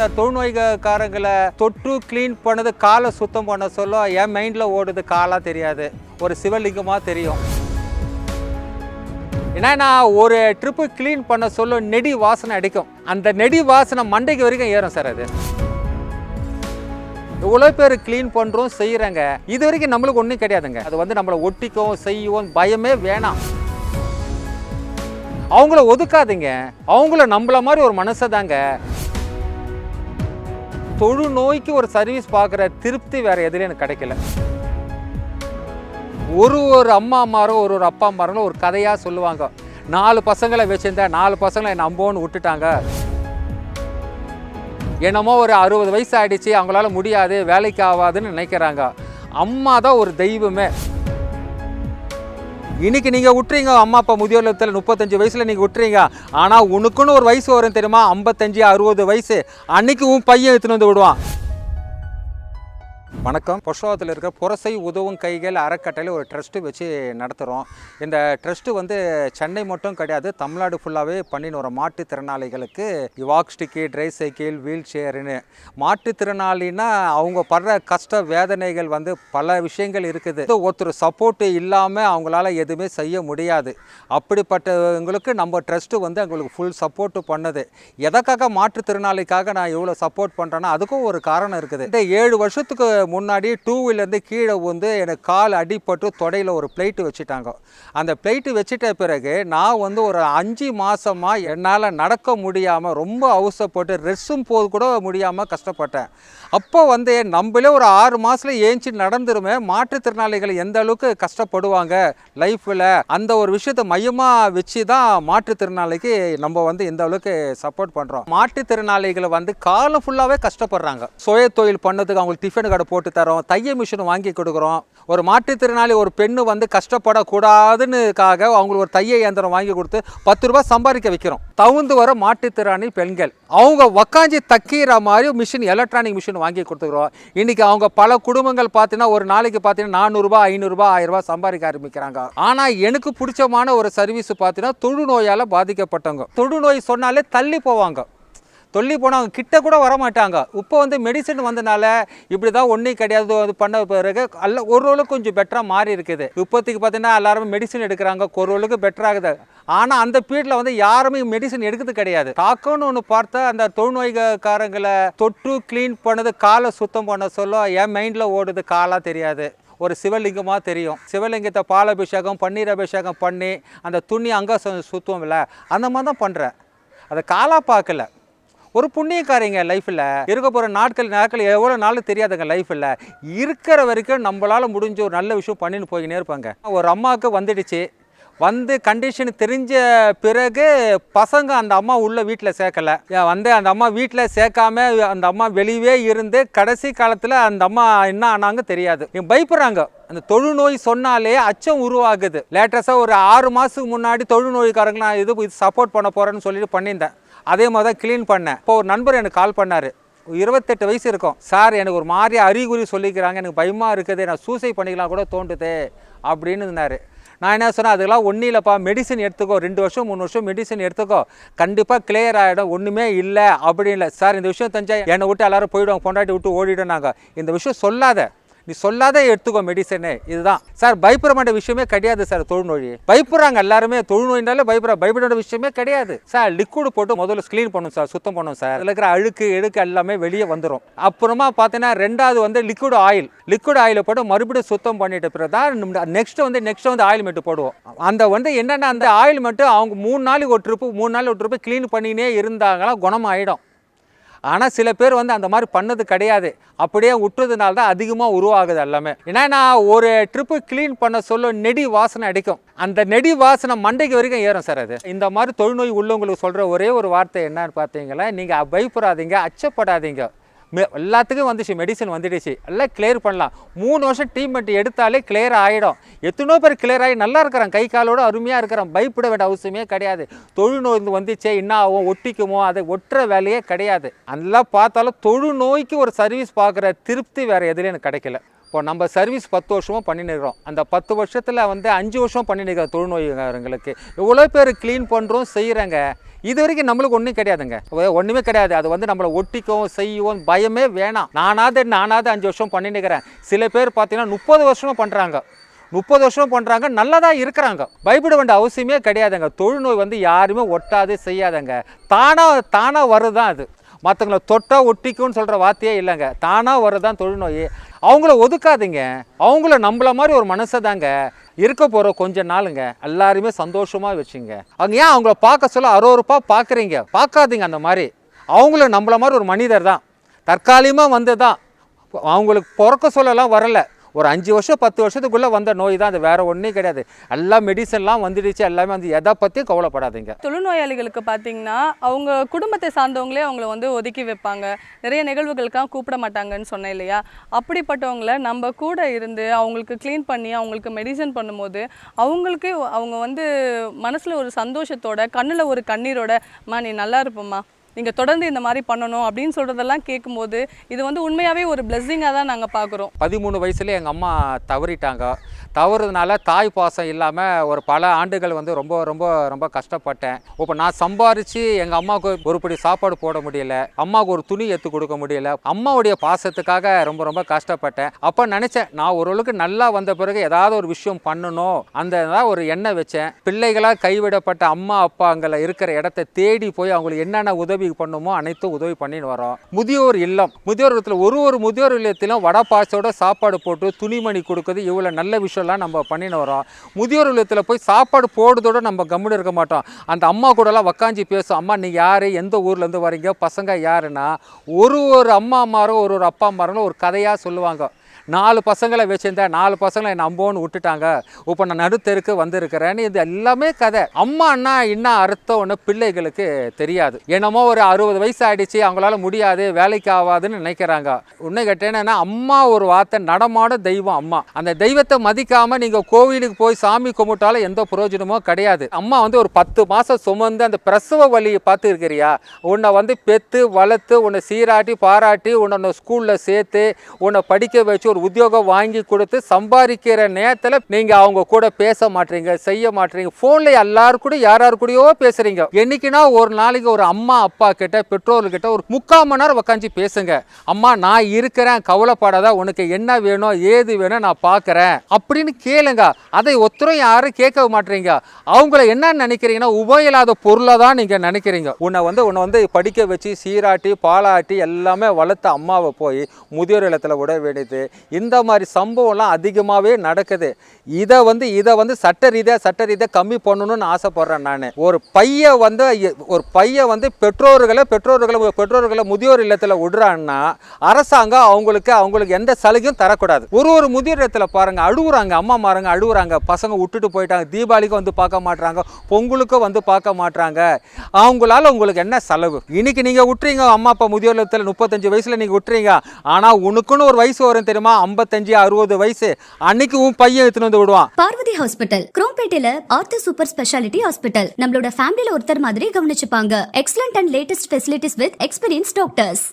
இந்த தொழுநோய்காரங்களை தொட்டு க்ளீன் பண்ணது காலை சுத்தம் பண்ண சொல்ல என் மைண்டில் ஓடுது காலாக தெரியாது. ஒரு சிவலிங்கமாக தெரியும். ஏன்னா நான் ஒரு ட்ரிப்பு க்ளீன் பண்ண சொல்ல நெடி வாசனை அடிக்கும். அந்த நெடி வாசனை மண்டைக்கு வரைக்கும் ஏறும் சார் அது. இவ்வளோ பேர் க்ளீன் பண்ணுறோம் செய்கிறாங்க இது வரைக்கும் நம்மளுக்கு ஒன்றும் கிடையாதுங்க. அது வந்து நம்மளை ஒட்டிக்கும் செய்யும் பயமே வேணாம். அவங்கள ஒதுக்காதீங்க. அவங்கள நம்மள மாதிரி ஒரு மனசை தாங்க தொழு நோய்க்கு ஒரு சர்வீஸ் பார்க்குற திருப்தி வேறு எதுலையும் எனக்கு கிடைக்கல. ஒரு ஒரு அம்மா அம்மாரும் ஒரு ஒரு அப்பா அம்மாரும் ஒரு கதையாக சொல்லுவாங்க. நாலு பசங்களை வச்சுருந்தேன் நாலு பசங்களை என்னை அம்போன்னு விட்டுட்டாங்க. என்னமோ ஒரு அறுபது வயசு ஆகிடுச்சு அவங்களால முடியாது வேலைக்கு ஆகாதுன்னு நினைக்கிறாங்க. அம்மா தான் ஒரு தெய்வமே. இன்னைக்கு நீங்கள் விட்டுறீங்க அம்மா அப்பா முதியோர் இல்லத்தில் முப்பத்தஞ்சு வயசில் நீங்கள் விட்டுறீங்க ஆனால் உனக்குன்னு ஒரு வயசு வரும் தெரியுமா? ஐம்பத்தஞ்சு அறுபது வயசு. அன்னைக்கு உன் பையன் எடுத்துன்னு வந்து விடுவான். வணக்கம். பொஷாவத்தில் இருக்க புரசை உதவும் கைகள் அறக்கட்டளை ஒரு ட்ரஸ்ட்டு வச்சு நடத்துகிறோம் இந்த ட்ரஸ்ட்டு வந்து சென்னை மட்டும் கிடையாது தமிழ்நாடு ஃபுல்லாகவே பண்ணின்னு வரோம் மாற்றுத்திறனாளிகளுக்கு walk stick tricycle wheel சேர்னு மாற்றுத்திறனாளின்னா அவங்க படுற கஷ்ட வேதனைகள் வந்து பல விஷயங்கள் இருக்குது. ஒருத்தர் சப்போர்ட்டு இல்லாமல் அவங்களால எதுவுமே செய்ய முடியாது. அப்படிப்பட்டவங்களுக்கு நம்ம ட்ரஸ்ட்டு வந்து அவங்களுக்கு ஃபுல் சப்போர்ட்டு பண்ணுது. எதற்காக மாற்றுத்திறனாளிக்காக நான் இவ்வளோ சப்போர்ட் பண்ணுறேன்னா அதுக்கும் ஒரு காரணம் இருக்குது. இந்த ஏழு வருஷத்துக்கு முன்னாடி டூ வீலர்ந்து கீழே வந்து எனக்கு கால் அடிபட்டு தொடையில் ஒரு பிளேட்டு வச்சுட்டாங்க. அந்த பிளேட்டு வச்சுட்ட பிறகு நான் வந்து ஒரு அஞ்சு மாதமாக என்னால் நடக்க முடியாமல் ரொம்ப அவசரப்பட்டு ரெஸ்ட்டும் போது கூட முடியாமல் கஷ்டப்பட்டேன். அப்போ வந்து நம்மளே ஒரு ஆறு மாதத்துல ஏஞ்சி நடந்துருமே மாற்றுத்திறனாளிகள் எந்த அளவுக்கு கஷ்டப்படுவாங்க லைஃப்பில் அந்த ஒரு விஷயத்தை மையமாக வச்சு தான் மாற்றுத்திறனாளிக்கு நம்ம வந்து எந்த அளவுக்கு சப்போர்ட் பண்ணுறோம் மாற்றுத்திறனாளிகளை வந்து காலம் ஃபுல்லாகவே கஷ்டப்படுறாங்க. சுய தொழில் பண்ணதுக்கு அவங்களுக்கு டிஃபன் கடை போட்டு தரோம் தைய மிஷின் வாங்கி கொடுக்குறோம். ஒரு மாற்றுத்திறனாளி ஒரு பெண்ணு வந்து கஷ்டப்படக்கூடாதுன்னுக்காக அவங்களுக்கு ஒரு தைய இயந்திரம் வாங்கி கொடுத்து பத்து ரூபாய் சம்பாதிக்க வைக்கிறோம். தகுந்து வர மாற்றுத்திறனாளி பெண்கள். அவங்க உக்காஞ்சி தக்கிற மாதிரி மிஷின் எலக்ட்ரானிக் மிஷின் வாங்கி கொடுத்துக்கிறோம். இன்றைக்கி அவங்க பல குடும்பங்கள் பார்த்தீங்கன்னா ஒரு நாளைக்கு பார்த்தீங்கன்னா நானூறுரூபா ஐநூறுரூபா ஆயிரரூபா சம்பாதிக்க ஆரம்பிக்கிறாங்க. ஆனால் எனக்கு பிடிச்சமான ஒரு சர்வீஸ் பார்த்தீங்கன்னா தொழுநோயால் பாதிக்கப்பட்டவங்க. தொழுநோய் சொன்னாலே தள்ளி போவாங்க. தொல்லி போனவங்க கிட்ட கூட வர மாட்டாங்க இப்போ வந்து மெடிசன் வந்தனால இப்படி தான் ஒன்றும் கிடையாது. அது பண்ண பிறகு அல்ல ஓரளவுக்கு கொஞ்சம் பெட்டராக மாறி இருக்குது. இப்போதைக்கு பார்த்தீங்கன்னா எல்லாருமே மெடிசன் எடுக்கிறாங்க. ஓரளவுக்கு பெட்டர் ஆகுது. ஆனால் அந்த பீரியடில் வந்து யாருமே மெடிசன் எடுக்கிறது கிடையாது. தாக்கம்னு ஒன்று பார்த்தா அந்த தொழுநோய்காரங்களை தொட்டு க்ளீன் பண்ணது காலை சுத்தம் பண்ண சொல்ல என் மைண்டில் ஓடுது. காலாக தெரியாது. ஒரு சிவலிங்கமாக தெரியும். சிவலிங்கத்தை பால் அபிஷேகம் பன்னீர் அபிஷேகம் பண்ணி அந்த துணி அங்கே சுற்றுவோம்ல அந்த மாதிரி தான் பண்ணுறேன் அதை காலாக பார்க்கல. ஒரு புண்ணியக்காரிங்க லைஃப்பில் இருக்க போகிற நாட்கள் நாட்கள் எவ்வளோ நாள் தெரியாதுங்க லைஃப்பில் இருக்கிற வரைக்கும் நம்மளால் முடிஞ்ச ஒரு நல்ல விஷயம் பண்ணின்னு போய்கினே இருப்பாங்க. ஒரு அம்மாவுக்கு வந்துடுச்சு. வந்து கண்டிஷன் தெரிஞ்ச பிறகு பசங்க அந்த அம்மா உள்ள வீட்டில் சேர்க்கல. ஏன் வந்து அந்த அம்மா வீட்டில் சேர்க்காம அந்த அம்மா வெளியவே இருந்து கடைசி காலத்தில் அந்த அம்மா என்ன ஆனாங்க தெரியாது. பயப்படுறாங்க. அந்த தொழுநோய் சொன்னாலே அச்சம் உருவாகுது. லேட்டஸ்ட்டாக ஒரு ஆறு மாதத்துக்கு முன்னாடி தொழுநோய்க்காரங்க நான் இது இது சப்போர்ட் பண்ண போகிறேன்னு சொல்லிட்டு பண்ணியிருந்தேன். அதே மாதிரி தான் க்ளீன் பண்ணேன். இப்போ ஒரு நண்பர் எனக்கு கால் பண்ணார். இருபத்தெட்டு வயசு இருக்கும். சார் எனக்கு ஒரு மாதிரி அறிகுறி சொல்லிக்கிறாங்க. எனக்கு பயமாக இருக்குது. நான் சூசைட் பண்ணிக்கலாம் கூட தோண்டுது அப்படின்னு இருந்தார். நான் என்ன சொன்னேன்? அதெல்லாம் ஒன்றும் இல்லைப்பா. மெடிசன் எடுத்துக்கோ. ரெண்டு வருஷம் மூணு வருஷம் மெடிசன் எடுத்துக்கோ. கண்டிப்பாக கிளியர் ஆகிடும் ஒன்றுமே இல்லை. அப்படின்னு இல்லை. சார் இந்த விஷயம் தெரிஞ்சா என்னை விட்டு எல்லோரும் போயிடுவாங்க. பொண்டாட்டி விட்டு ஓடிடும் நாங்கள் இந்த விஷயம் சொல்லாத. நீ சொல்லாதே எடுத்துக்கோ மெடிசனு இதுதான். சார் பயப்பட மாட்ட விஷயமே கிடையாது சார் தொழுநோய். பயப்படுறாங்க எல்லாருமே தொழுநோயினாலே பயப்படுற பயப்பட விஷயமே கிடையாது. சார் லிக்விட் போட்டு முதல்ல க்ளீன் பண்ணும் சார் சுத்தம் பண்ணும் சார். அதில் இருக்கிற அழுக்கு எடுக்கு எல்லாமே வெளியே வந்துடும் அப்புறமா பார்த்தீங்கன்னா ரெண்டாவது வந்து லிக்விட் ஆயில் லிக்விட் ஆயிலை போட்டு மறுபடியும் சுத்தம் பண்ணிட்ட பிறகு தான் நெக்ஸ்ட் வந்து நெக்ஸ்ட் வந்து ஆயில் மெட்டு போடுவோம். அந்த வந்து என்னென்ன அந்த ஆயில் மட்டும் அவங்க மூணு நாளைக்கு ஒரு ட்ரிப்பு மூணு நாள் ஒரு ட்ரிப்பு க்ளீன் பண்ணினே இருந்தாங்கன்னா குணமாயிடும். ஆனால் சில பேர் வந்து அந்த மாதிரி பண்ணது கிடையாது. அப்படியே விட்டுறதுனால தான் அதிகமாக உருவாகுது எல்லாமே. ஏன்னா நான் ஒரு ட்ரிப்பு க்ளீன் பண்ண சொல்ல நெடி வாசனை அடிக்கும். அந்த நெடி வாசனை மண்டைக்கு வரைக்கும் ஏறும் சார் அது. இந்த மாதிரி தொழுநோய் உள்ளவங்களுக்கு சொல்கிற ஒரே ஒரு வார்த்தை என்னன்னு பார்த்தீங்களா? நீங்கள் பயப்படாதீங்க அச்சப்படாதீங்க. எல்லாத்துக்கும் வந்துச்சு மெடிசன் வந்துடுச்சு. எல்லாம் கிளியர் பண்ணலாம். மூணு வருஷம் ட்ரீட்மெண்ட் எடுத்தாலே கிளியர் ஆகிடும் எத்தனோ பேர் கிளியர் ஆகி நல்லா இருக்கிறான் கை காலோட அருமையாக இருக்கிறான் பயப்பட வேண்டிய அவசியமே கிடையாது. தொழுநோய் வந்துச்சே என்ன ஆகும் ஒட்டிக்குமோ அதை ஒட்டுற வேலையே கிடையாது. அதெல்லாம் பார்த்தாலும் தொழுநோய்க்கு ஒரு சர்வீஸ் பார்க்குற திருப்தி வேறு எதுலேயும் எனக்கு கிடைக்கல. இப்போ நம்ம சர்வீஸ் பத்து வருஷமாக பண்ணிருக்கிறோம் அந்த பத்து வருஷத்தில் வந்து அஞ்சு வருஷம் பண்ணிருக்கிற தொழுநோய்காரங்களுக்கு எவ்வளோ பேர் க்ளீன் பண்ணுறோம் செய்கிறாங்க இது வரைக்கும் நம்மளுக்கு ஒன்றும் கிடையாதுங்க. ஒன்றுமே கிடையாது. அது வந்து நம்மளை ஒட்டிக்கும் செய்யவும் பயமே வேணாம். நானாவது நானாவது அஞ்சு வருஷம் பண்ணினுக்கிறேன் சில பேர் பார்த்தீங்கன்னா முப்பது வருஷமா பண்ணுறாங்க முப்பது வருஷம் பண்ணுறாங்க நல்லதாக இருக்கிறாங்க. பயப்பட வேண்டிய அவசியமே கிடையாதுங்க. தொழுநோய் வந்து யாருமே ஒட்டாது செய்யாதங்க. தானாக தானாக வருதான் அது. மற்றவங்கள தொட்டால் ஒட்டிக்கும்னு சொல்கிற வார்த்தையே இல்லைங்க. தானாக வர்றதான் தொழுநோய். அவங்கள ஒதுக்காதீங்க. அவங்கள நம்மள மாதிரி ஒரு மனசை தாங்க இருக்க போகிற கொஞ்ச நாளுங்க. எல்லாருமே சந்தோஷமாக வச்சுங்க. அவங்க ஏன் அவங்கள பார்க்க சொல்ல அரோருப்பாக பார்க்குறீங்க? பார்க்காதீங்க அந்த மாதிரி. அவங்கள நம்மள மாதிரி ஒரு மனிதர் தான் தற்காலிகமாக வந்து தான் அவங்களுக்கு பிறக்க சொல்லலாம் வரலை. ஒரு அஞ்சு வருஷம் பத்து வருஷத்துக்குள்ளே வந்த நோய் தான். அது வேறு ஒன்றும் கிடையாது. எல்லா மெடிசன்லாம் வந்துடுச்சு. எல்லாமே வந்து எதை பற்றியும் கவலைப்படாதீங்க. தொழுநோயாளிகளுக்கு பார்த்தீங்கன்னா அவங்க குடும்பத்தை சார்ந்தவங்களே அவங்கள வந்து ஒதுக்கி வைப்பாங்க. நிறைய நிகழ்வுகளுக்காக கூப்பிட மாட்டாங்கன்னு சொன்னேன் இல்லையா? அப்படிப்பட்டவங்கள நம்ம கூட இருந்து அவங்களுக்கு க்ளீன் பண்ணி அவங்களுக்கு மெடிசன் பண்ணும்போது அவங்களுக்கு அவங்க வந்து மனசில் ஒரு சந்தோஷத்தோட கண்ணில் ஒரு கண்ணீரோட மா நீ நல்லா இருப்போம்மா. நீங்கள் தொடர்ந்து இந்த மாதிரி பண்ணணும் அப்படின்னு சொல்கிறதெல்லாம் கேட்கும்போது இது வந்து உண்மையாகவே ஒரு பிளெஸ்ஸிங்காக தான் நாங்கள் பார்க்குறோம் பதிமூணு வயசுலேயே எங்கள் அம்மா தவறிட்டாங்க. தவறுதுனால தாய் பாசம் இல்லாமல் ஒரு பல ஆண்டுகள் வந்து ரொம்ப ரொம்ப ரொம்ப கஷ்டப்பட்டேன். இப்போ நான் சம்பாரித்து எங்கள் அம்மாவுக்கு ஒருபடி சாப்பாடு போட முடியல. அம்மாவுக்கு ஒரு துணி எடுத்து கொடுக்க முடியல. அம்மாவுடைய பாசத்துக்காக ரொம்ப ரொம்ப கஷ்டப்பட்டேன். அப்போ நினச்சேன் நான் ஓரளவுக்கு நல்லா வந்த பிறகு ஏதாவது ஒரு விஷயம் பண்ணணும். அந்த தான் ஒரு எண்ணம் வச்சேன். பிள்ளைகளாக கைவிடப்பட்ட அம்மா அப்பாங்களை இருக்கிற இடத்த தேடி போய் அவங்களுக்கு என்னென்ன உதவி பண்ணுமோ அனைத்தும் உதவி பண்ணின்னு வரோம். முதியோர் இல்லம். முதியோர் இல்லத்தில் ஒரு ஒரு முதியோர் இல்லத்திலும் வடை பாசோட சாப்பாடு போட்டு துணிமணி கொடுக்குறது இவ்வளோ நல்ல விஷயம் விஷயம்லாம் நம்ம பண்ணின்னு வரோம். முதியோர் இல்லத்தில் போய் சாப்பாடு போடுறதோட நம்ம கம்முன்னு இருக்க மாட்டோம். அந்த அம்மா கூடலாம் உக்காஞ்சி பேசும். அம்மா நீ யார்? எந்த ஊர்லேருந்து வரீங்க? பசங்க யாருன்னா? ஒரு ஒரு அம்மா அம்மாரும் ஒரு ஒரு அப்பா அம்மாரும் ஒரு கதையாக சொல்லுவாங்க. நாலு பசங்களை வச்சுருந்தேன். நாலு பசங்களை என்னை அம்போன்னு விட்டுட்டாங்க. இப்போ நான் நடுத்தெருக்கு வந்திருக்கிறேன்னு இது எல்லாமே கதை. அம்மான்னா என்ன அர்த்தம் ஒன்று பிள்ளைகளுக்கு தெரியாது. என்னமோ ஒரு அறுபது வயசு ஆகிடுச்சு அவங்களால முடியாது வேலைக்கு ஆகாதுன்னு நினைக்கிறாங்க. உன்னை கேட்டேன்னா அம்மா ஒரு வார்த்தை நடமாட தெய்வம் அம்மா. அந்த தெய்வத்தை மதிக்காமல் நீங்கள் கோவிலுக்கு போய் சாமி கும்பிட்டாலும் எந்த பிரயோஜனமும் கிடையாது. அம்மா வந்து ஒரு பத்து மாதம் சுமந்து அந்த பிரசவ வழியை பார்த்து இருக்கிறியா உன்னை வந்து பெத்து வளர்த்து உன்னை சீராட்டி பாராட்டி உன்னை ஸ்கூலில் சேர்த்து உன்னை படிக்க வச்சு ஒரு உத்தியோகம் வாங்கி கொடுத்து சம்பாதிக்கிற நேரத்தில் நீங்க அவங்க கூட பேச மாட்டீங்க செய்ய மாட்டீங்க. ஃபோனில் எல்லாரும் கூட யார் யார் கூடயோ பேசுறீங்க. என்னைக்குன்னா ஒரு நாளைக்கு ஒரு அம்மா அப்பா கிட்ட பெற்றோர்கிட்ட ஒரு முக்கால் மணி நேரம் உட்காந்து பேசுங்க. அம்மா நான் இருக்கிறேன் கவலைப்படாத உனக்கு என்ன வேணும் ஏது வேணும் நான் பார்க்குறேன் அப்படின்னு கேளுங்க. அதை ஒருத்தரும் யாரும் கேட்க மாட்டீங்க. அவங்கள என்ன நினைக்கிறீங்கன்னா உபயில்லாத பொருளை தான் நீங்கள் நினைக்கிறீங்க. உன்னை வந்து உன்னை வந்து படிக்க வச்சு சீராட்டி பாலாட்டி எல்லாமே வளர்த்த அம்மாவை போய் முதியோர் இல்லத்தில் விட வேண்டியது. இந்த மாதிரி சம்பவம்லாம் அதிகமாகவே நடக்குது. இதை வந்து இதை வந்து சட்ட ரீதியாக சட்ட ரீதியாக கம்மி பண்ணணும்னு ஆசைப்பட்றேன் நான். ஒரு பையன் வந்து ஒரு பையன் வந்து பெற்றோர்களை பெற்றோர்களை பெற்றோர்களை முதியோர் இல்லத்தில் விடுறான்னா அரசாங்கம் அவங்களுக்கு அவங்களுக்கு எந்த சலுகையும் தரக்கூடாது. ஒரு ஒரு முதியோர் இடத்துல பாருங்கள் அழுகுறாங்க அம்மா மாருங்க அழுகுறாங்க பசங்க விட்டுட்டு போயிட்டாங்க தீபாவளிக்கு வந்து பார்க்க மாட்றாங்க பொங்கலுக்கும் வந்து பார்க்க மாட்றாங்க. அவங்களால உங்களுக்கு என்ன செலவு இன்னைக்கு நீங்கள் விட்டுறீங்க அம்மா அப்பா முதியோர் இல்லத்தில் முப்பத்தஞ்சு வயசில் நீங்கள் விட்டுறீங்க. ஆனால் உனக்குன்னு ஒரு வயசு வரும் தெரியுமா? ஐம்பத்தஞ்சு அறுபது வயசு. அன்னைக்கு உன் பையன் எடுத்துன்னு வந்து விடுவான். பார்வதி ஹாஸ்பிட்டல் குரோம்பேட்டையில ஆர்த்த சூப்பர் ஸ்பெஷாலிட்டி ஹாஸ்பிட்டல். நம்மளோட ஃபேமிலியில ஒருத்தர் மாதிரி கவனிச்சுப்பாங்க. Excellent and latest facilities with experience doctors